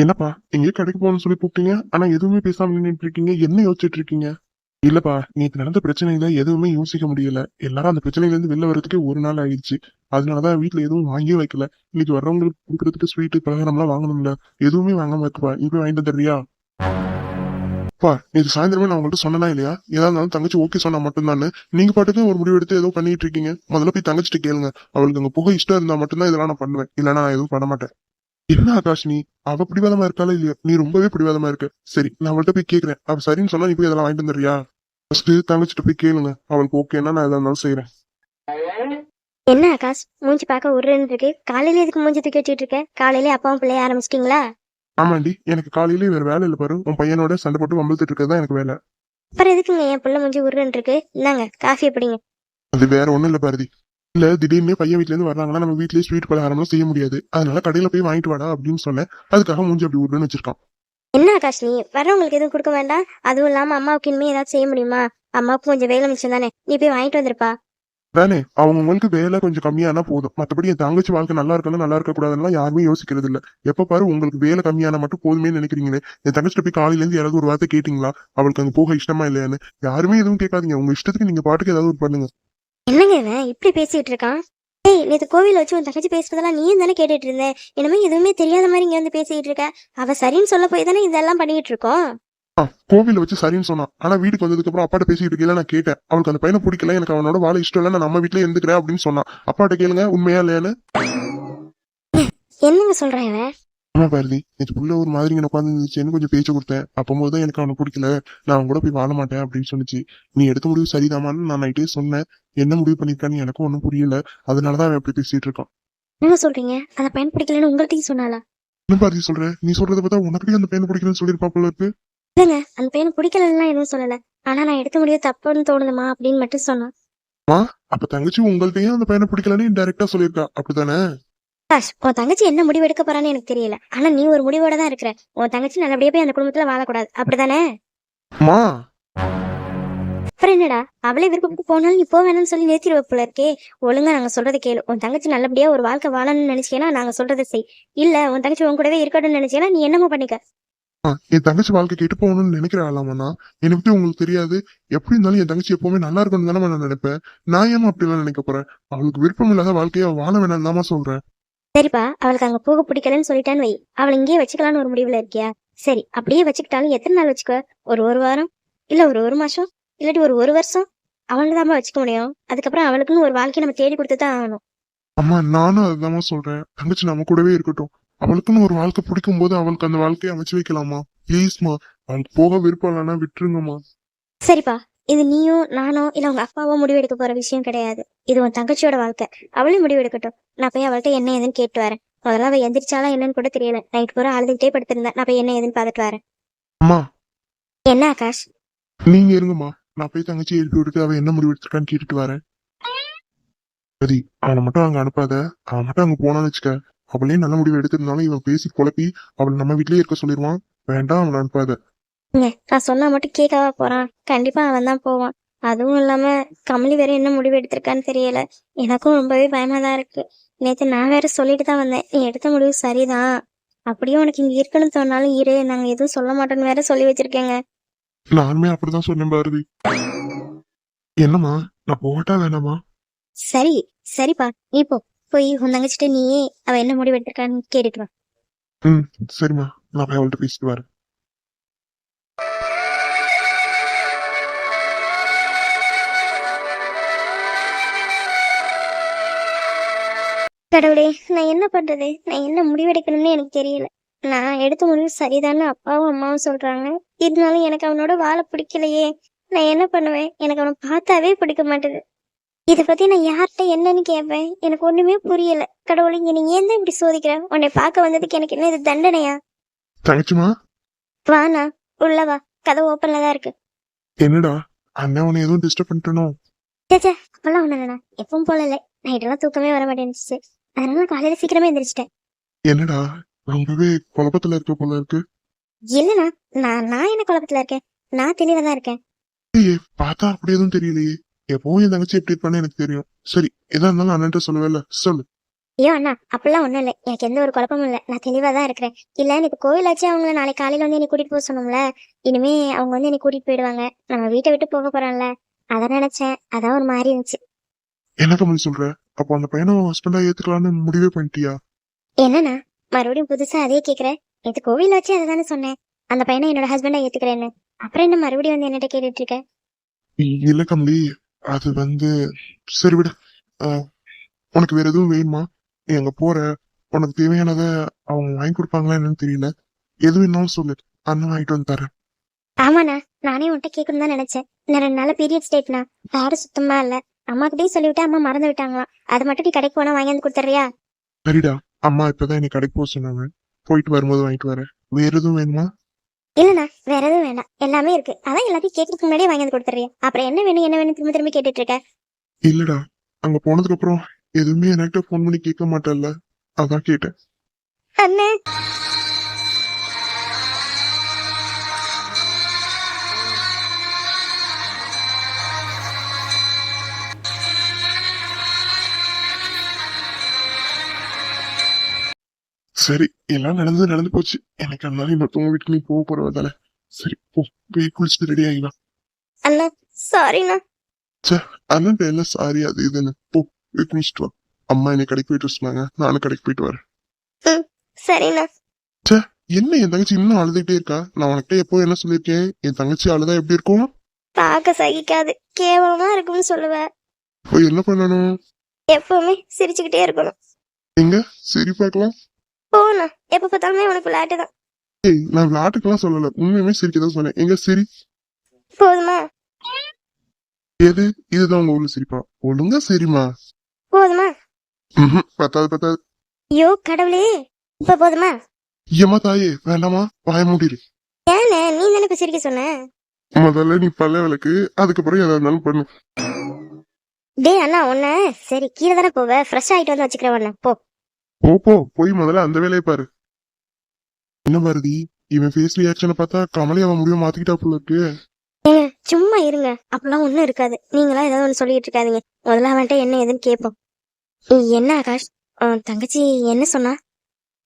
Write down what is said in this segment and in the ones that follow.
என்னப்பா எங்கேயோ கடைக்கு போகணும்னு சொல்லி கூப்பிட்டீங்க. ஆனா எதுவுமே பேசாம நின்றுட்டு இருக்கீங்க. என்ன யோசிச்சுட்டு இருக்கீங்க? இல்லப்பா நேத்து நடந்த பிரச்சனையில எதுவுமே யோசிக்க முடியல. எல்லாரும் அந்த பிரச்சனையில இருந்து வெளில வர்றதுக்கே ஒரு நாள் ஆயிடுச்சு. அதனாலதான் வீட்டுல எதுவும் வாங்கியே வைக்கல. இன்னைக்கு வர்றவங்களுக்கு கொடுக்கறதுக்கு ஸ்வீட்டு பலகாரம் எல்லாம் வாங்கணும்ல. எதுவுமே வாங்காம இருக்குப்பா நீ போய் வாங்கிட்டு தர்றியா பா இது சாயந்தரமே நான் உங்கள்ட்ட சொன்னா இல்லையா? ஏதா இருந்தாலும் தங்கச்சி ஓகே சொன்னா மட்டும்தான் நீங்க பாட்டுக்கு ஒரு முடிவு எடுத்து ஏதோ பண்ணிட்டு இருக்கீங்க. முதல்ல போய் தங்கச்சிட்டு கேளுங்க. அவளுக்கு அங்க புகை இஷ்டம் இருந்தா மட்டும்தான் இதெல்லாம் நான் பண்ணுவேன். இல்லைன்னா நான் எதுவும் பண்ண மாட்டேன். என்ன ஆகாஷ் நீ? அவ பிடிவாதமா இருக்காளா இல்லையா? நீ ரொம்பவே பிடிவாதமா இருக்க. சரி நான் அவள்கிட்ட போய் கேக்குறேன். அவ சரின்னு சொன்னா நீ போய் இதெல்லாம் வாங்கிட்டு வந்துறியா ஃபர்ஸ்ட் தங்கச்சிட்ட போய் கேளுங்க. அவளுக்கு ஓகேன்னா நான் எதா இருந்தாலும் செய்யறேன் என்ன ஆகாஷ்? மூஞ்சி பார்க்க உருன்னு இருக்கு. காலையில எதுக்கு மூஞ்சி தூக்கி வச்சுட்டு இருக்க? காலையில அப்பாவும் பிள்ளைய ஆரம்பிச்சிட்டீங்களா? ஆமாண்டி எனக்கு காலையிலே வேற வேலை இல்ல பாரு. உன் பையனோட சண்டை போட்டு வம்பிழுத்துட்டு இருக்கிறது எனக்கு வேலை. அப்புறம் எதுக்குங்க என் பிள்ளை மூஞ்சி உருன்னு இருக்கு? இந்தாங்க காஃபி எப்படிங்க அது வேற ஒண்ணும் இல்ல பாரதி. இல்ல திடீர்னு பையன் வீட்ல இருந்து வர்றாங்கன்னா நம்ம வீட்லயே ஸ்வீட் பலகாரம்லாம் செய்ய முடியாது. அதனால கடையில போய் வாங்கிட்டு வாடா அப்படின்னு சொன்னேன். அதுக்காக மூஞ்சி அப்படி உருன்னு வச்சிருக்கான். என்ன ஆகாஷ் நீ? வர்றவங்களுக்கு எதுவும் கொடுக்க வேண்டாம். அதுவும் இல்லாம அம்மாவுக்கு இனிமே ஏதாவது செய்ய முடியுமா? அம்மாவுக்கு கொஞ்சம் வேலை மிச்சம் தானே. நீ போய் வாங்கிட்டு வந்திருப்பா. தானே அவங்களுக்கு வேலை கொஞ்சம் கம்மியானா போதும். மத்தபடி என் தங்கச்சி வாழ்க்கை நல்லா இருக்கணும் நல்லா இருக்க கூடாதுன்னு யாருமே யோசிக்கிறது இல்ல. எப்ப பாரு உங்களுக்கு வேலை கம்மியானா மட்டும் போதுமே நினைக்கிறீங்களே. என் தங்கச்சிட்ட போய் காலையில இருந்து யாராவது ஒரு வார்த்தை கேட்டீங்களா? அவளுக்கு அங்க போக இஷ்டமா இல்லையான்னு. யாருமே எதுவும் கேட்காதீங்க. உங்க இஷ்டத்துக்கு நீங்க பாட்டுக்கு ஏதாவது ஒரு பண்ணுங்க. என்னங்க இவன்? இப்படி பேசிட்டு இருக்கான்? ஏய் நேத்து கோவில வச்சு உன் தங்கச்சி பேசுறதெல்லாம் நீயும் தானே கேட்டுட்டு இருந்த? இனிமே எதுவுமே தெரியாத மாதிரி இங்க வந்து பேசிட்டு இருக்க. அவ சரின்னு சொல்ல போய் தானே இதெல்லாம் பண்ணிட்டு இருக்கோம்? ஆ, கோவில்ல வச்சு சரின்னு சொன்னான். ஆனா வீட்டுக்கு வந்ததுக்கு அப்புறம் அப்பாட்ட பேசிட்டு இருக்கல நான் கேட்டேன். அவளுக்கு அந்த பையனை பிடிக்கல எனக்கு அவனோட வாழ இஷ்டம் இல்ல நான் நம்ம வீட்லயே இருந்துக்கிறேன் அப்படின்னு சொன்னான். அப்பாட்ட கேளுங்க உண்மையா இல்லையான்னு? என்னங்க சொல்றேன் ஆமா பாரதி நேற்று புள்ள ஒரு மாதிரி இங்க உட்காந்து இருந்துச்சுன்னு கொஞ்சம் பேச்சு கொடுத்தேன். அப்போது தான் எனக்கு அவனை பிடிக்கல. நான் அவன் கூட போய் வாழ மாட்டேன் அப்படின்னு சொன்னுச்சு நீ எடுத்த முடிவு சரிதாமான்னு நான் நைட்டே சொன்னேன். என்ன முடிவு பண்ணிருக்கான்னு எனக்கும் ஒன்றும் புரியல. அதனாலதான் அவன் அப்படி பேசிட்டு இருக்கான். என்ன சொல்றீங்க? அந்த பையன் பிடிக்கலன்னு உங்கள்ட்டையும் சொன்னாலா என்ன பாரதி சொல்ற? நீ சொல்றத பார்த்தா உனக்கு அந்த பையனை பிடிக்கலன்னு சொல்லியிருப்பா போல இருக்கு. இல்லைங்க அந்த பையனை பிடிக்கலன்னா எதுவும் சொல்லல. ஆனா நான் எடுத்த முடிவு தப்புன்னு தோணுதுமா அப்படின்னு மட்டும் சொன்னான். அப்ப தங்கச்சி உங்கள்ட்டையும் அந்த பையனை பிடிக்கலன்னு டைரக்டா சொல்லியிருக்கா. அப்படித்தானே? ஆகாஷ் உன் தங்கச்சி என்ன முடிவு எடுக்க போறான்னு எனக்கு தெரியல. ஆனா நீ ஒரு முடிவோட தான் இருக்கிற. உன் தங்கச்சி நல்லபடியா போய் அந்த குடும்பத்துல வாழக்கூடாது. அப்படிதானே அப்புறம் என்னடா? அவளே விருப்பப்பட்டு போனாலும் நீ போ வேணும்னு சொல்லி நிறுத்திடுவ போல இருக்கே. ஒழுங்கா நாங்க சொல்றதை கேளு. உன் தங்கச்சி நல்லபடியா ஒரு வாழ்க்கை வாழணும்னு நினைச்சீங்கன்னா நாங்க சொல்றதை செய். இல்ல உன் தங்கச்சி உன் கூடவே இருக்கணும்னு நினைச்சீங்கன்னா நீ என்னமோ பண்ணிக்க. என் தங்கச்சி வாழ்க்கை கெட்டு போகணும்னு நினைக்கிற ஆளாமண்ணா என்னை பத்தி உங்களுக்கு தெரியாது. எப்படி இருந்தாலும் என் தங்கச்சி எப்பவுமே நல்லா இருக்கணும் தானே நான் நினைப்பேன் நான் ஏமா அப்படிலாம் நினைக்க போறேன்? அவளுக்கு விருப்பம் இல்லாத வாழ்க்கைய வாழ வேணாம் தாமா சொல்றேன். சரிப்பா அவளுக்கு அங்க போக பிடிக்கலன்னு சொல்லிட்டான்னு வை. அவளை இங்கேயே வச்சுக்கலாம்னு ஒரு முடிவுல இருக்கியா? சரி அப்படியே வச்சுக்கிட்டாலும் எத்தனை நாள் வச்சுக்க ஒரு ஒரு வாரம்? இல்ல ஒரு ஒரு மாசம்? இல்லாட்டி ஒரு ஒரு வருஷம்? அவளுக்கு தான் வச்சுக்க முடியும். அதுக்கப்புறம் அவளுக்குன்னு ஒரு வாழ்க்கையை நம்ம தேடி கொடுத்து தான் ஆகணும். அம்மா நானும் அதுதாம்மா சொல்றேன். தங்கச்சி நம்ம கூடவே இருக்கட்டும். அவளுக்குன்னு ஒரு வாழ்க்கை பிடிக்கும் போது அவளுக்கு அந்த வாழ்க்கையை அமைச்சு வைக்கலாமா ப்ளீஸ்மா அவளுக்கு போக விருப்பம் இல்லைன்னா விட்டுருங்கம்மா. சரிப்பா இது நீயும் நானோ இல்ல உங்க அப்பாவோ முடிவு எடுக்க போற விஷயம் கிடையாது. இது உன் தங்கச்சியோட வாழ்க்கை. அவளே முடிவு எடுக்கட்டும் நான் போய் அவள்கிட்ட என்ன ஏதுன்னு கேட்டு வரேன். முதல்ல அவ எந்திரிச்சாலா என்னன்னு கூட தெரியல. நைட் பூரா அழுதுகிட்டே படுத்திருந்தேன் நான் போய் என்ன ஏதுன்னு பார்த்துட்டு வரேன். அம்மா. என்ன ஆகாஷ்? நீங்க இருங்கம்மா. நான் போய் தங்கச்சி எழுப்பி விட்டுட்டு அவ என்ன முடிவு எடுத்திருக்கான்னு கேட்டுட்டு வரேன். சரி அவனை மட்டும் அங்க அனுப்பாத. அவன் மட்டும் அங்க போனான்னு வச்சுக்க. அவளே நல்ல முடிவு எடுத்திருந்தாலும் இவன் பேசி குழப்பி அவளை நம்ம வீட்லயே இருக்க சொல்லிடுவான் வேண்டாம் அவனை அனுப்பாத. நான் சொன்னா மட்டும் கேட்கவா போறான். கண்டிப்பா அவன் தான் போவான். அதுவும் இல்லாம கமலி வேற என்ன முடிவு எடுத்திருக்கான்னு தெரியல. எனக்கும் ரொம்பவே பயமா தான் இருக்கு. நேத்து நான் வேற சொல்லிட்டு தான் வந்தேன். நீ எடுத்த முடிவு சரிதான். அப்படியே உனக்கு இங்க இருக்கணும்னு தோணாலும் இரு. நாங்க எதுவும் சொல்ல மாட்டோம்னு வேற சொல்லி வச்சிருக்கேங்க. நானுமே அப்படிதான் சொன்னேன் பாரதி. என்னம்மா? நான் போகட்டா வேணாமா? சரி சரிப்பா. நீ போ. போய் உன் தங்கச்சிட்ட நீயே அவ என்ன முடிவு எடுத்திருக்கான்னு கேட்டுட்டு வா. ம் சரிம்மா. நான் போய் அவள்கிட்ட பேசிட்டு வரேன். கடவுளே நான் என்ன பண்றது? நான் என்ன முடிவெடுக்கணும்னு எனக்கு தெரியல. நான் எடுத்த முடிவு சரிதான்னு அப்பாவும் அம்மாவும் சொல்றாங்க. இருந்தாலும் எனக்கு அவனோட வாழ பிடிக்கலையே. நான் என்ன பண்ணுவேன்? எனக்கு அவனை பார்த்தாவே பிடிக்க மாட்டேது. இதை பத்தி நான் யார்கிட்ட என்னன்னு கேட்பேன்? எனக்கு ஒண்ணுமே புரியல. கடவுளே நீ ஏன் இப்படி சோதிக்கிற? உன்னை பார்க்க வந்ததுக்கு எனக்கு என்ன இது தண்டனையா? தங்கச்சிமா? வாண்ணா உள்ள வா. கதை ஓப்பன்ல தான் இருக்கு. என்னடா? அண்ணன் உன்னை எதுவும் டிஸ்டர்ப் பண்ணிட்டனோ? சேச்சே அப்பெல்லாம் ஒண்ணு இல்லைண்ணா. எப்பவும் போல இல்லை. நைட்டெல்லாம் தூக்கமே வர மாட்டேன்னுச்சு. அதனால காலையில சீக்கிரமே எந்திரிச்சிட்டேன். என்னடா? ரொம்பவே குழப்பத்துல இருக்க போல இருக்கு. இல்லைண்ணா நான் நான் என்ன குழப்பத்துல இருக்கேன்? நான் தெளிவா தான் இருக்கேன். ஏய் பார்த்தா அப்படி எதுவும் தெரியலையே. எப்பவும் என் தங்கச்சி எப்படி இருப்பான்னு எனக்கு தெரியும். சரி எதா இருந்தாலும் அண்ணன்ட்ட சொல்லவே இல்ல சொல்லு. ஐயோ அண்ணா அப்படிலாம் ஒண்ணும் இல்லை. எனக்கு எந்த ஒரு குழப்பமும் இல்லை. நான் தெளிவா தான் இருக்கிறேன். இல்ல எனக்கு கோவிலாச்சு அவங்கள நாளைக்கு காலையில வந்து என்னை கூட்டிட்டு போக சொன்னோம்ல. இனிமே அவங்க வந்து என்னை கூட்டிட்டு போயிடுவாங்க. நம்ம வீட்டை விட்டு போக போறோம்ல. அதான் நினைச்சேன். அதான் ஒரு மாதிரி இருந்துச்சு. என்ன கமல் சொல்ற? அப்போ அந்த பையனை ஹஸ்பண்டா ஏத்துக்கலாம்னு முடிவே பண்ணிட்டியா? என்னண்ணா? மறுபடியும் புதுசா அதே கேக்குறேன் இது கோவில் வச்சு அதை தானே சொன்னேன். அந்த பையனை என்னோட ஹஸ்பண்டா ஏத்துக்கிறேன்னு. அப்புறம் என்ன மறுபடியும் வந்து என்னட்ட கேட்டுட்டு இருக்க இல்ல கமலி. அது வந்து சரி விடு. உனக்கு வேற எதுவும் வேணுமா? நீ அங்க போற. உனக்கு தேவையானதை அவங்க வாங்கி கொடுப்பாங்களா என்னன்னு தெரியல. எது வேணாலும் சொல்லு. அண்ணன் வாங்கிட்டு வந்து தரேன். ஆமாண்ணா. நானே உன்கிட்ட கேட்கணும் தான் நினைச்சேன். இன்னும் ரெண்டு நாள் பீரியட் ஸ்டேட்னா யாரு சுத்தமா இல்ல. அம்மா கிட்டயும் சொல்லிவிட்டு அம்மா மறந்து விட்டாங்களாம் அதை மட்டும் நீ கடைக்கு போனா வாங்கி வந்து கொடுத்துறியா சரிடா அம்மா இப்பதான் என்னை கடைக்கு போக சொன்னாங்க. போயிட்டு வரும்போது வாங்கிட்டு வரேன். வேற எதுவும் வேணுமா? இல்லண்ணா வேற எதுவும் வேண்டாம். எல்லாமே இருக்கு. அதான் எல்லாத்தையும் கேட்கறதுக்கு முன்னாடியே வாங்கி வந்து கொடுத்துறியா அப்புறம் என்ன வேணும் என்ன வேணும் திரும்ப திரும்ப கேட்டுட்டு இருக்க இல்லடா அங்க போனதுக்கு அப்புறம் எதுவுமே என்கிட்ட ஃபோன் பண்ணி கேட்க மாட்டேல்ல. அதான் கேட்டேன். அண்ணே சரி எல்லாம் நடந்து நடந்து போச்சு. எனக்கு அதனால இன்னொருத்தவங்க வீட்டுக்கு நீ போக போறதால சரி போ. போய் குளிச்சுட்டு ரெடி ஆகிவா அண்ணா சாரிண்ணா அண்ணன் என்ன? சாரி அது இதுன்னு போ போய் குளிச்சுட்டு வா. அம்மா என்னை கடைக்கு போயிட்டு சொன்னாங்க. நானும் கடைக்கு போயிட்டு வரேன். சரிண்ணா என்ன என் தங்கச்சி இன்னும் அழுதுகிட்டே இருக்கா? நான் உனக்கிட்ட எப்போ என்ன சொல்லியிருக்கேன்? என் தங்கச்சி அழுதா எப்படி இருக்கும்? பார்க்க சகிக்காது. கேவலமா இருக்கும்னு சொல்லுவ. இப்போ என்ன பண்ணணும்? எப்பவுமே சிரிச்சுக்கிட்டே இருக்கணும். எங்க? சரி பார்க்கலாம் போண்ணா எப்ப பார்த்தாலுமே உனக்கு விளையாட்டு தான். ஏய் நான் விளையாட்டுக்கெல்லாம் சொல்லல. உண்மையுமே சிரிக்க தான் சொன்னேன். எங்க சரி? போதுமா? எது? இதுதான் உங்க ஊர்ல சிரிப்பா? ஒழுங்கா சரிம்மா. போதுமா? ம்ஹும், பத்தாது பத்தாது. ஐயோ கடவுளே. இப்ப போதுமா? ஏமா தாயே வேண்டாமா வாய மூடிடு ஏண்ணே நீ தானே இப்ப சிரிக்க சொன்ன? முதல்ல நீ பல்ல விளக்கு. அதுக்கப்புறம் எதா இருந்தாலும் பண்ணு. டேய் அண்ணா உன்ன சரி கீழே தானே போவ? ஃப்ரெஷ் ஆயிட்டு வந்து வச்சுக்கிறேன் உன்ன. போ. போ போ போய் முதல்ல அந்த வேலையை பாரு. என்ன பாரதி? இவன் ஃபேஸ் ரியாக்ஷனை பார்த்தா கமலி அவன் முடிவை மாத்திக்கிட்டா போல இருக்கு. ஏங்க சும்மா இருங்க. அப்பெல்லாம் ஒண்ணும் இருக்காது. நீங்களா ஏதாவது ஒண்ணு சொல்லிட்டு இருக்காதீங்க. முதல்ல அவன்கிட்ட என்ன ஏதுன்னு கேட்போம் என்ன ஆகாஷ்? உன் தங்கச்சி என்ன சொன்னா?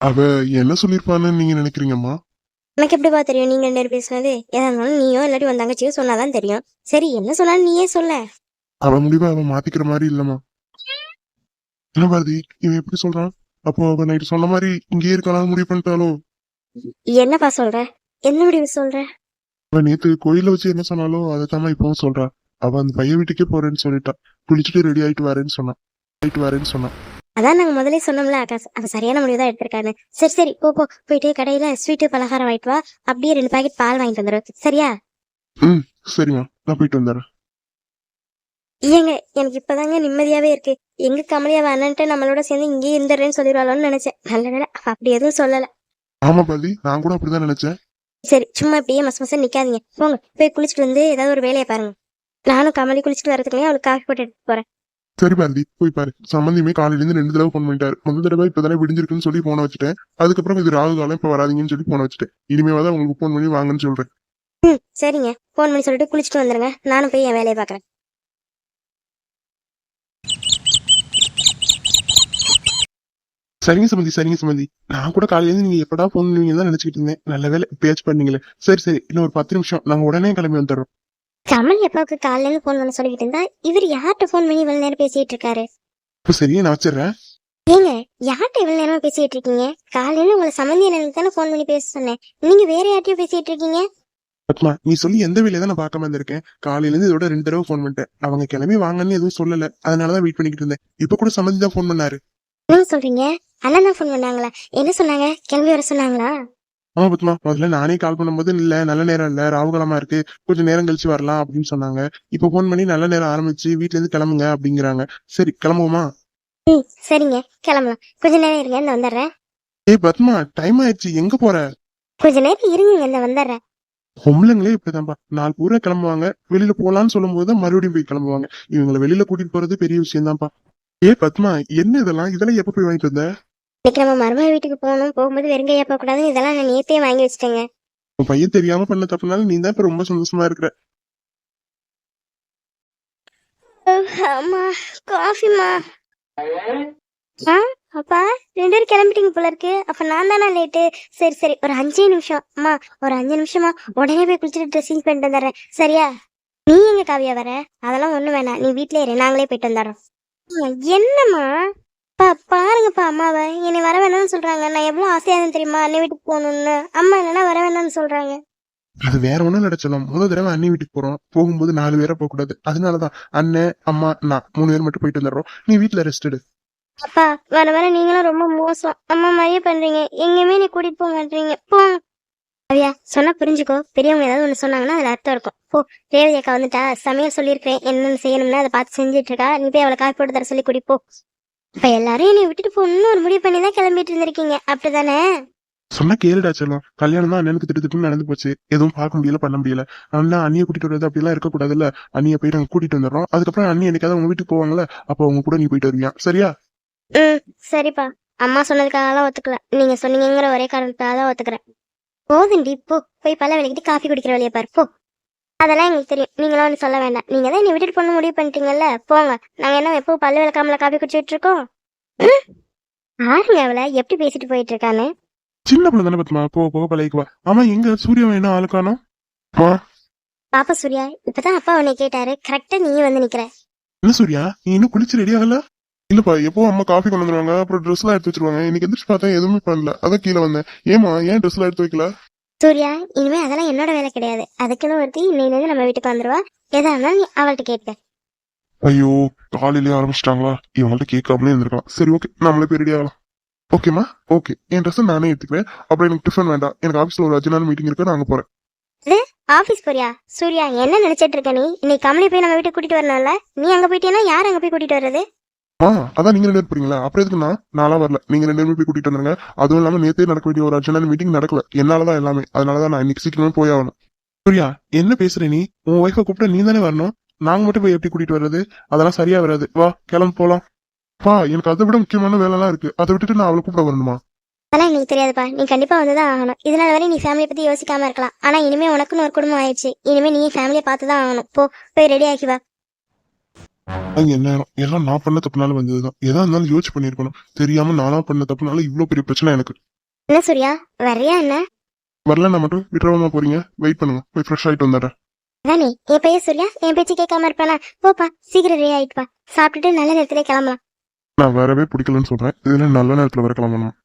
அவ என்ன சொல்லிருப்பான்னு நீங்க நினைக்கிறீங்கம்மா? எனக்கு எப்படிப்பா தெரியும்? நீங்க ரெண்டு பேரும் பேசுனது. எதா இருந்தாலும் நீயோ இல்லாட்டி உன் தங்கச்சியோ சொன்னாதான் தெரியும். சரி என்ன சொன்னாலும் நீயே சொல்ல. அவன் முடிவை அவன் மாத்திக்கிற மாதிரி இல்லம்மா. என்ன பாரதி? இவன் எப்படி சொல்றான்? அப்போ அவன் நைட்டு சொன்ன மாதிரி இங்கேயே இருக்கலாம் முடிவு பண்ணிட்டாலோ? என்னப்பா சொல்ற? என்ன முடிவு சொல்ற? அவன் நேத்து கோயில வச்சு என்ன சொன்னாலோ அதை தான் இப்பவும் சொல்றா. அவ அந்த பையன் வீட்டுக்கே போறேன்னு சொல்லிட்டா. குளிச்சுட்டு ரெடி ஆயிட்டு வரேன்னு சொன்னான் ஆயிட்டு வரேன்னு சொன்னான் அதான் நாங்க முதல்ல சொன்னோம்ல ஆகாஷ் அவ சரியான முடிவு தான் எடுத்திருக்கான்னு. சரி சரி போ போ. போயிட்டு கடையில ஸ்வீட்டு பலகாரம் வாங்கிட்டு வா. அப்படியே ரெண்டு பாக்கெட் பால் வாங்கிட்டு வந்துரு. சரியா? ம் சரிம்மா. நான் போயிட்டு வந்துடுறேன் ஏங்க எனக்கு இப்பதாங்க நிம்மதியாவே இருக்கு. எங்க கமலியா வேணான்ட்டு நம்மளோட சேர்ந்து இங்கேயே இருந்துடுறேன்னு சொல்லிடுவாளோன்னு நினைச்சேன். நல்ல வேளை அவ அப்படி எதுவும் சொல்லல. ஆமா பாரதி நான் கூட அப்படிதான் நினைச்சேன். சரி சும்மா இப்படியே மச மசம் நிக்காதீங்க. போங்க போய் குளிச்சுட்டு வந்து ஏதாவது ஒரு வேலையை பாருங்க. நானும் கமலி குளிச்சுட்டு வரதுக்குள்ளே அவளுக்கு காஃபி போட்டு எடுத்து போறேன். சரி பாரதி போய் பாரு. சம்பந்தியுமே காலையில இருந்து ரெண்டு தடவை ஃபோன் பண்ணிட்டாரு. முதல் தடவை இப்பதானே விடிஞ்சிருக்குன்னு சொல்லி போன வச்சுட்டேன். அதுக்கப்புறம் இது ராகு காலம் இப்ப வராதீங்கன்னு சொல்லி போன வச்சுட்டேன். இனிமே தான் உங்களுக்கு ஃபோன் பண்ணி வாங்கன்னு சொல்றேன். ம் சரிங்க. ஃபோன் பண்ணி சொல்லிட்டு குளிச்சுட்டு வந்துருங்க. நானும் போய் என் வேலையை பார்க்கறேன் சரிங்க சம்பந்தி சரிங்க சம்பந்தி நான் கூட காலையில இருந்து நீங்க எப்படா பண்ணுவீங்க தான் நினைச்சிட்டு இருந்தேன். நல்ல வேலை பேச்சு பண்ணீங்களே. சரி சரி. இன்னும் ஒரு பத்து நிமிஷம். நாங்க உடனே கிளம்பி வந்துடுறோம். கமல் எப்பாவுக்கு காலையில ஃபோன் பண்ண சொல்லிக்கிட்டு இருந்தா இவர் யார்கிட்ட ஃபோன் பண்ணி இவ்வளவு நேரம் பேசிட்டு இருக்காரு? இப்ப சரி நான் வச்சிடுறேன். ஏங்க யார்கிட்ட இவ்வளவு நேரமா பேசிட்டு இருக்கீங்க? காலையில உங்களை சம்மந்தி எனக்கு தானே ஃபோன் பண்ணி பேச சொன்னேன். நீங்க வேற யார்கிட்டயும் பேசிட்டு இருக்கீங்க? பத்மா நீ சொல்லி எந்த வேலையை தான் நான் பார்க்காம இருந்திருக்கேன். காலையில இருந்து இதோட ரெண்டு தடவை ஃபோன் பண்ணிட்டேன். அவங்க கிளம்பி வாங்கன்னு எதுவும் சொல்லல. அதனாலதான் வெயிட் பண்ணிக்கிட்டு இருந்தேன். இப்ப கூட சம்பந்தி தான் ஃபோன் பண்ணாரு. என்ன சொல்றீங்க? அண்ணன் தான் ஃபோன் பண்ணாங்களா? என்ன சொன்னாங்க? கிளம்பி வர சொன்னாங்களா? ஆமா பத்மா முதல்ல நானே கால் பண்ணும்போது இல்ல நல்ல நேரம் இல்ல ராவுகாலமா இருக்கு கொஞ்சம் நேரம் கழிச்சு வரலாம் அப்படின்னு சொன்னாங்க. இப்ப ஃபோன் பண்ணி நல்ல நேரம் ஆரம்பிச்சு வீட்ல இருந்து கிளம்புங்க அப்படிங்கிறாங்க. சரி கிளம்புவோமா? ம் சரிங்க கிளம்பலாம். கொஞ்ச நேரம் இருங்க இந்த வந்துடுறேன். ஏய் பத்மா டைம் ஆயிடுச்சு எங்க போற? கொஞ்ச நேரம் இருங்க இந்த வந்துடுறேன். பொம்பளைங்களே இப்படிதான்ப்பா. நாலு பூரா கிளம்புவாங்க வெளியில போலான்னு சொல்லும் போது மறுபடியும் போய் கிளம்புவாங்க. இவங்களை வெளியில கூட்டிட்டு போறது பெரிய விஷயம் தான்ப்பா ஏ பத்மா என்ன இதெல்லாம்? இதெல்லாம் எப்ப போய் வாங்கிட்டு வந்த? இன்னைக்கு நம்ம மருமக வீட்டுக்கு போகணும். போகும்போது வெறுங்கையா போக கூடாதுன்னு இதெல்லாம் நான் நேத்தே வாங்கி வச்சிட்டேங்க. உன் பையன் தெரியாம பண்ண தப்புனால நீ தான் இப்ப ரொம்ப சந்தோஷமா இருக்கிற. அம்மா காஃபிமா ஆ அப்பா ரெண்டு பேரும் கிளம்பிட்டீங்க போல இருக்கு. அப்ப நான் தானே லேட்டு சரி சரி ஒரு அஞ்சே நிமிஷம். அம்மா ஒரு அஞ்சு நிமிஷமா உடனே போய் குளிச்சுட்டு ட்ரெஸ் சேஞ்ச் பண்ணிட்டு வந்துடுறேன். சரியா? நீ எங்க காவியா வர? அதெல்லாம் ஒண்ணும் வேணாம். நீ வீட்லயே இரு. நாங்களே போயிட்டு வந்துடுறோம். என்னம்மா? பா பாருங்கப்பா அம்மாவை. என்னை வர வேணாம்னு சொல்றாங்க. நான் எவ்வளவு ஆசையா இருந்தேன் தெரியுமா? அண்ணன் வீட்டுக்கு போகணும்னு. அம்மா என்னன்னா வர வேணாம்னு சொல்றாங்க. அது வேற ஒண்ணும் நடச்சலாம் முதல் தடவை அண்ணி வீட்டுக்கு போறோம். போகும்போது நாலு பேரை போக கூடாது. அதனாலதான் அண்ணன் அம்மா நான் மூணு பேர் மட்டும் போயிட்டு வந்துடுறோம். நீ வீட்டுல ரெஸ்ட் எடு. அப்பா வர வர நீங்களும் ரொம்ப மோசம். அம்மா மாதிரியே பண்றீங்க. எங்கேயுமே நீ கூட்டிட்டு போக மாட்டீங்க. போங்க. அவியா சொன்னா புரிஞ்சுக்கோ. பெரியவங்க ஏதாவது ஒண்ணு சொன்னாங்கன்னா அதுல அர்த்தம் இருக்கும். போ ரேவதி அக்கா வந்துட்டா சமையல் சொல்லியிருக்கேன் என்னென்னு செய்யணும்னா அதை பார்த்து செஞ்சுட்டு இருக்கா நீ போய் அவளை காப்பி போட்டு தர சொல்லி கூட்டி போ. இப்ப எல்லாரும் என்னை விட்டுட்டு போகணும்னு ஒரு முடிவு பண்ணி தான் கிளம்பிட்டு இருந்திருக்கீங்க. அப்படிதானே? சொன்னா கேளுடா செல்லம். கல்யாணம் தான் அண்ணனுக்கு திட்டு திட்டுன்னு நடந்து போச்சு. எதுவும் பார்க்க முடியல பண்ண முடியல. அண்ணா அண்ணியை கூட்டிட்டு வர்றது அப்படிலாம் இருக்கக்கூடாதுல்ல. அண்ணியை போயிட்டு நாங்க கூட்டிட்டு வந்துடுறோம். அதுக்கப்புறம் அண்ணி என்னைக்காவது உங்க வீட்டுக்கு போவாங்கல்ல அப்போ அவங்க கூட நீ போயிட்டு வருவியா? சரியா? ம் சரிப்பா. அம்மா சொன்னதுக்காகலாம் ஒத்துக்கல. நீங்க சொன்னீங்கிற ஒரே காரணத்துக்காக தான் ஒத்துக்கிறேன். போதுண்டி போ. போய் பல்ல விளக்கிட்டு காஃபி குடிக்கிற வழியை பாரு. போ. அதெல்லாம் எங்களுக்கு தெரியும். நீங்களும் ஒன்றும் சொல்ல வேண்டாம். நீங்க தான் என்னை விட்டுட்டு போன முடிவு பண்ணிட்டீங்கல்ல? போங்க. நாங்க என்ன எப்போ பல்லு விளக்காமல காஃபி குடிச்சிட்டு இருக்கோம் ம்? பாருங்க அவளை. எப்படி பேசிட்டு போயிட்டு இருக்கான்னு சின்ன பிள்ளை தானே பத்துமா? போக போக பழகிக்குவா. ஆமா எங்க சூரியன் என்ன ஆளுக்கானோ? பாப்பா சூர்யா இப்பதான் அப்பா உன்னை கேட்டாரு. கரெக்டா நீ வந்து நிக்கிற. என்ன சூர்யா? நீ இன்னும் குளிச்சு ரெடி ஆகல? இல்லப்பா எப்போ அம்மா காஃபி கொண்டு வந்துருவாங்க? அப்புறம் ட்ரெஸ் எல்லாம் எடுத்து வச்சிருவாங்க. இன்னைக்கு எந்திரிச்சு பார்த்தா எதுவுமே பண்ணல. அதான் கீழே வந்தேன். ஏமா ஏன் ட்ரெஸ் எல்லாம் எடுத்து வைக்கல? சூர்யா இனிமே அதெல்லாம் என்னோட வேலை கிடையாது. அதுக்குன்னு ஒருத்தி இன்னையிலேருந்து நம்ம வீட்டுக்கு வந்துருவா. எதா இருந்தாலும் நீ அவள்கிட்ட கேட்க. ஐயோ காலையிலேயே ஆரம்பிச்சிட்டாங்களா? இவங்கள்ட்ட கேட்காமலே இருந்திருக்கலாம். சரி ஓகே நம்மளே போய் ரெடி ஆகலாம். ஓகேம்மா ஓகே என் ட்ரெஸ் நானே எடுத்துக்கிறேன். அப்புறம் எனக்கு டிஃபன் வேண்டாம். எனக்கு ஆஃபீஸ்ல ஒரு நாள் மீட்டிங் இருக்கு நான் அங்க போறேன். ஆபீஸ் போறியா? சூர்யா என்ன நினைச்சிட்டு இருக்க நீ? இன்னைக்கு கமலி போய் நம்ம வீட்டுக்கு கூட்டிட்டு வரணும்ல. நீ அங்க போயிட்டீன்னா யார் அங்க போய் கூட்டிட்டு வர்றது? ஆ அதான் நீங்க ரெண்டு பேர் போறீங்களா? அப்புறம் எதுக்கு நான்? வரல. நீங்க ரெண்டு பேரும் போய் கூட்டிட்டு வந்துருங்க. அதுவும் இல்லாம நேத்தே நடக்க வேண்டிய ஒரு அர்ஜென்டான மீட்டிங் நடக்கல. என்னாலதான் எல்லாமே. அதனாலதான் நான் இன்னைக்கு சீக்கிரமே போய் ஆகணும். பிரியா என்ன பேசுற நீ? உன் ஒய்ஃபை கூப்பிட்டு நீ தானே வரணும்? நாங்க மட்டும் போய் எப்படி கூட்டிட்டு வர்றது? அதெல்லாம் சரியா வராது. வா கிளம்பு போலாம். பா எனக்கு அதை விட முக்கியமான வேலை எல்லாம் இருக்கு. அதை விட்டுட்டு நான் அவளை கூப்பிட வரணுமா? அதெல்லாம் எங்களுக்கு தெரியாதுப்பா. நீ கண்டிப்பா வந்துதான் ஆகணும். இதனால வரை நீ ஃபேமிலியை பத்தி யோசிக்காம இருக்கலாம். ஆனா இனிமே உனக்குன்னு ஒரு குடும்பம் ஆயிடுச்சு. இனிமே நீ ஃபேமிலியை பார்த்து தான் ஆகணும். போ போய் ரெடி ஆகி வா. அங்க என்ன எல்லாம் நான் பண்ண தப்புனால வந்ததுதான். எதா இருந்தாலும் யோசிச்சு பண்ணிருக்கணும் தெரியாம நானா பண்ண தப்புனால இவ்வளவு பெரிய பிரச்சனை எனக்கு. என்ன சூர்யா வர்றியா என்ன? வரலன்னா மட்டும் விட்டுறவமா போறீங்க. வெயிட் பண்ணுங்க. போய் ஃப்ரெஷ் ஆயிட்டு வந்துடுறேன். அதானே என் பையன் சூர்யா? என் பேச்சு கேட்காம இருப்பானா? போப்பா சீக்கிரம் ரெடி ஆயிட்டு சாப்பிட்டுட்டு நல்ல நேரத்திலே கிளம்பலாம். நான் வரவே பிடிக்கலன்னு சொல்றேன். இதுல நல்ல நேரத்துல வர கிளம்பணும்.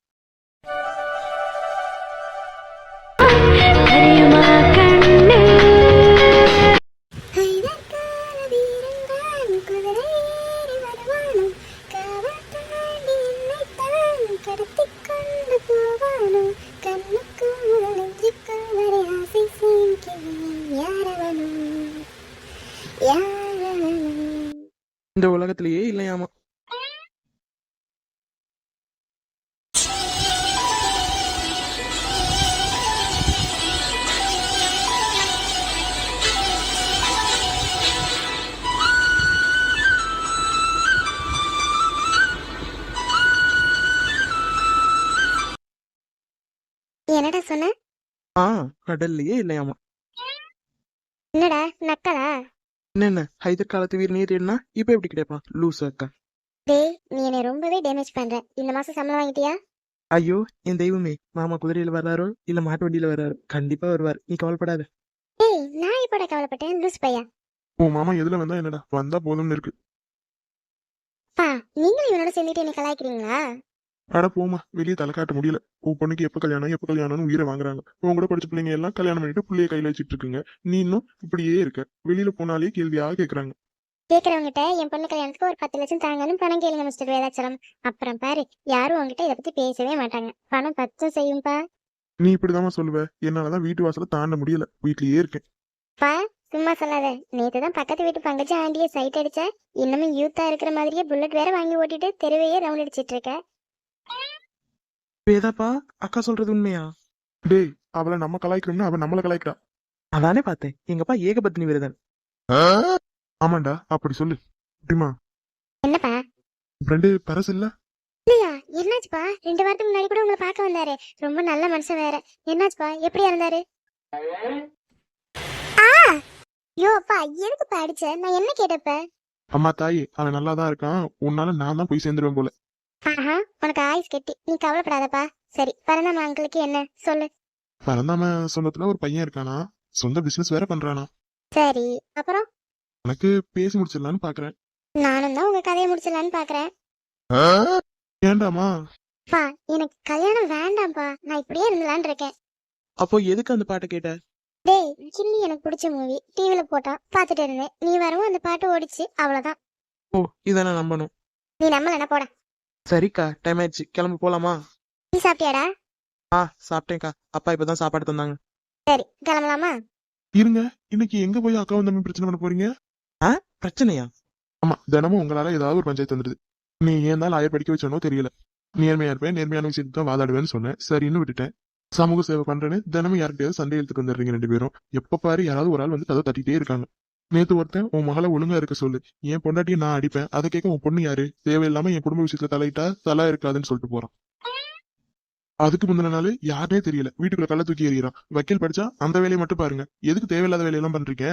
சொன்ன? ஆ கடல்லையே இல்லையாமா. என்னடா நக்கலா? என்னென்ன ஹைதர் காலத்து வீரனையே தேடினா இப்ப எப்படி கிடைப்பான் லூசு அக்கா. டேய் நீ என்னை ரொம்பவே டேமேஜ் பண்ற. இந்த மாசம் சம்பளம் வாங்கிட்டியா? ஐயோ என் தெய்வமே மாமா குதிரையில வர்றாரோ இல்ல மாட்டு வண்டியில வர்றாரோ கண்டிப்பா வருவார். நீ கவலைப்படாத. டேய் நான் இப்போட கவலைப்பட்டேன்? லூஸ் பையா உன் மாமா எதுல வந்தா என்னடா? வந்தா போதும்னு இருக்கு. பா நீங்களும் இவனோட சேர்ந்துட்டு என்ன கலாய்க்கிறீங்களா? அட போமா வெளியே தலை காட்ட முடியல. உன் பொண்ணுக்கு எப்ப கல்யாணம் எப்ப கல்யாணம்னு உயிரை வாங்குறாங்க. உன் கூட படிச்ச பிள்ளைங்க எல்லாம் கல்யாணம் பண்ணிட்டு புள்ளைய கையில வச்சுட்டு இருக்குங்க. நீ இன்னும் இப்படியே இருக்க. வெளியில போனாலே கேள்வியா கேக்குறாங்க. கேக்குறவங்கிட்ட என் பொண்ணு கல்யாணத்துக்கு ஒரு பத்து லட்சம் தாங்கன்னு பணம் கேளுங்க மிஸ்டர் வேதாச்சலம். அப்புறம் பாரு யாரும் உங்ககிட்ட இதை பத்தி பேசவே மாட்டாங்க. பணம் பத்தும் செய்யும்பா. நீ இப்படிதாம்மா சொல்லுவ. என்னாலதான் வீட்டு வாசல தாண்ட முடியல. வீட்லயே இருக்கேன். பா சும்மா சொல்லாத. நேத்து தான் பக்கத்து வீட்டு பங்கஜ ஆண்டிய சைட் அடிச்ச இன்னமும் யூத்தா இருக்கிற மாதிரியே புல்லட் வேற வாங்கி ஓட்டிட்டு தெருவையே ரவுண்ட் அடிச்சிட்டு இருக்க. வேதாப்பா அக்கா சொல்றது உண்மையா? டேய் அவளை நம்ம கலாய்க்கிறோம்னா அவ நம்மள கலாய்க்கிறா. அதானே பார்த்தேன். எங்கப்பா ஏகபத்தினி விரதன். ஆமாண்டா அப்படி சொல்லு. அப்படிமா என்னப்பா? ஃப்ரெண்டு பரஸ் இல்ல? இல்லையா? என்னாச்சுப்பா? ரெண்டு வாரத்துக்கு முன்னாடி கூட உங்களை பார்க்க வந்தாரு. ரொம்ப நல்ல மனுஷன் வேற. என்னாச்சுப்பா? எப்படி இருந்தாரு? ஆ! ஐயோ அப்பா எதுக்குப்பா அடிச்ச? நான் என்ன கேட்டப்ப அம்மா தாயே அவன் நல்லா தான் இருக்கான். உன்னால நான் தான் போய் சேர்ந்துருவேன் போல. ஆஹா உனக்கு ஆயுஸ் கெட்டி. நீ கவலைப்படாதப்பா. சரி பரந்தாம அங்கிளுக்கு என்ன? சொல்லு. பரந்தாம சொந்தத்துல ஒரு பையன் இருக்கானா? சொந்த பிசினஸ் வேற பண்றானா? சரி அப்புறம்? எனக்கு பேசி முடிச்சிடலான்னு பாக்குறேன். நானும் தான் உங்க கதையை முடிச்சிடலான்னு பாக்குறேன். ஏண்டாமா? பா எனக்கு கல்யாணம் வேண்டாம்ப்பா. நான் இப்படியே இருந்தலான்னு இருக்கேன். அப்போ எதுக்கு அந்த பாட்டை கேட்ட? டேய் கில்லி எனக்கு பிடிச்ச மூவி டிவில போட்டா பாத்துட்டு இருந்தேன். நீ வரவும் அந்த பாட்டு ஓடிச்சு அவ்வளவுதான். ஓ இதை நான் நம்பணும். நீ நம்மள போட. சரிக்கா டைம் ஆயிடுச்சு. கிளம்பி போலாமா? நீ சாப்பிட்டியாடா? ஆ சாப்பிட்டேன்க்கா. அப்பா இப்பதான் சாப்பாடு தந்தாங்க. சரி கிளம்பலாமா? இருங்க இன்னைக்கு எங்க போய் அக்காவும் தம்பி பிரச்சனை பண்ண போறீங்க? பிரச்சனையா? ஆமா தினமும் உங்களால ஏதாவது ஒரு பஞ்சாயத்து வந்துருது நீ ஏன் தான் லாயர் படிக்க வச்சனோ தெரியல. நேர்மையா இருப்பேன் நேர்மையான விஷயத்தை தான் வாதாடுவேன்னு சொன்னேன். சரின்னு விட்டுட்டேன். சமூக சேவை பண்றேன்னு தினமும் யார்கிட்டயாவது சண்டை எடுத்துட்டு வந்துடுறீங்க ரெண்டு பேரும். எப்ப பாரு யாராவது ஒரு ஆள் வந்து கதை தட்டிட்டே இருக்காங்க. நேத்து ஒருத்தன் உன் மகளை ஒழுங்கா இருக்க சொல்லு. என் பொண்டாட்டியை நான் அடிப்பேன். அதை கேட்க உன் பொண்ணு யாரு? தேவையில்லாம என் குடும்ப விஷயத்துல தலையிட்டா தலா இருக்காதுன்னு சொல்லிட்டு போறான். அதுக்கு முந்தின நாள் யாருனே தெரியல. வீட்டுக்குள்ள கள்ள தூக்கி எறிகிறான். வக்கீல் படிச்சா அந்த வேலையை மட்டும் பாருங்க. எதுக்கு தேவையில்லாத வேலையெல்லாம் பண்றீங்க?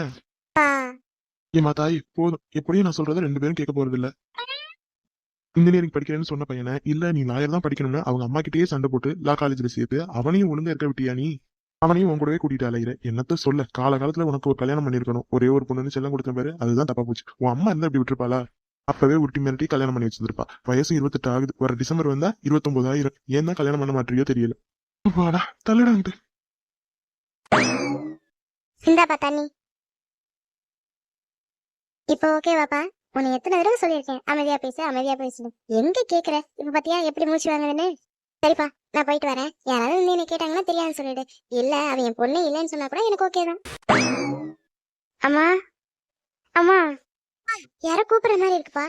ஏமா தாய் போதும். எப்படியும் நான் சொல்றதை ரெண்டு பேரும் கேட்க போறது இல்ல. இன்ஜினியரிங் படிக்கிறேன்னு சொன்ன பையனை இல்ல நீ லாயர் தான் படிக்கணும்னு அவங்க அம்மா கிட்டயே சண்டை போட்டு லா காலேஜ்ல சேர்த்து அவனையும் ஒழுங்கா இருக்க விட்டியா நீ? அவனையும் உன் கூடவே கூட்டிட்டு அலையிற. என்னத்த சொல்ல? காலகாலத்துல உனக்கு ஒரு கல்யாணம் பண்ணிருக்கணும். ஒரே ஒரு பொண்ணுன்னு செல்லம் கொடுத்த பாரு. அதுதான் தப்பா போச்சு. உன் அம்மா இருந்தா இப்படி விட்டுருப்பாளா? அப்பவே உருட்டி மிரட்டி கல்யாணம் பண்ணி வச்சிருப்பா வயசு இருபத்தெட்டு ஆகுது. வர டிசம்பர் வந்தா இருபத்தொன்பது ஆயிரம் ஏன் தான் கல்யாணம் பண்ண மாட்டியோ தெரியல. வாடா தள்ளிடான்ட்டு இந்தாப்பா தண்ணி. இப்போ ஓகேவாப்பா உன்னை எத்தனை தடவை சொல்லியிருக்கேன்? அமைதியா பேச அமைதியா பேசணும் எங்க கேக்குற? இப்ப பாத்தியா எப்படி மூச்சு வாங்குதுன்னு? சரிப்பா. நான் போயிட்டு வரேன். யாராவது வந்து என்ன கேட்டாங்கன்னா தெரியாதுன்னு சொல்லிடு. இல்ல அவன் என் பொண்ணு இல்லைன்னு சொன்னா கூட எனக்கு ஓகே தான். அம்மா அம்மா யாரோ கூப்பிடுற மாதிரி இருக்குப்பா.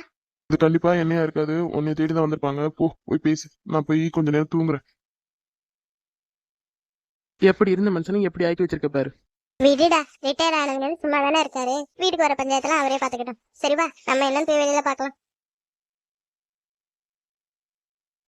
இது கண்டிப்பா என்னையா இருக்காது. உன்னை தேடி தான் வந்திருப்பாங்க. போ போய் பேசு. நான் போய் கொஞ்ச நேரம் தூங்குறேன். எப்படி இருந்த மனுஷனை எப்படி ஆக்கி வச்சிருக்க பாரு. விடுடா ரிட்டையர் ஆனதுல சும்மா தானே இருக்காரு. வீட்டுக்கு வர பஞ்சாயத்துல அவரே பாத்துக்கிட்டோம் சரிப்பா நம்ம என்னன்னு போய் வெளியில பாக்கலாம்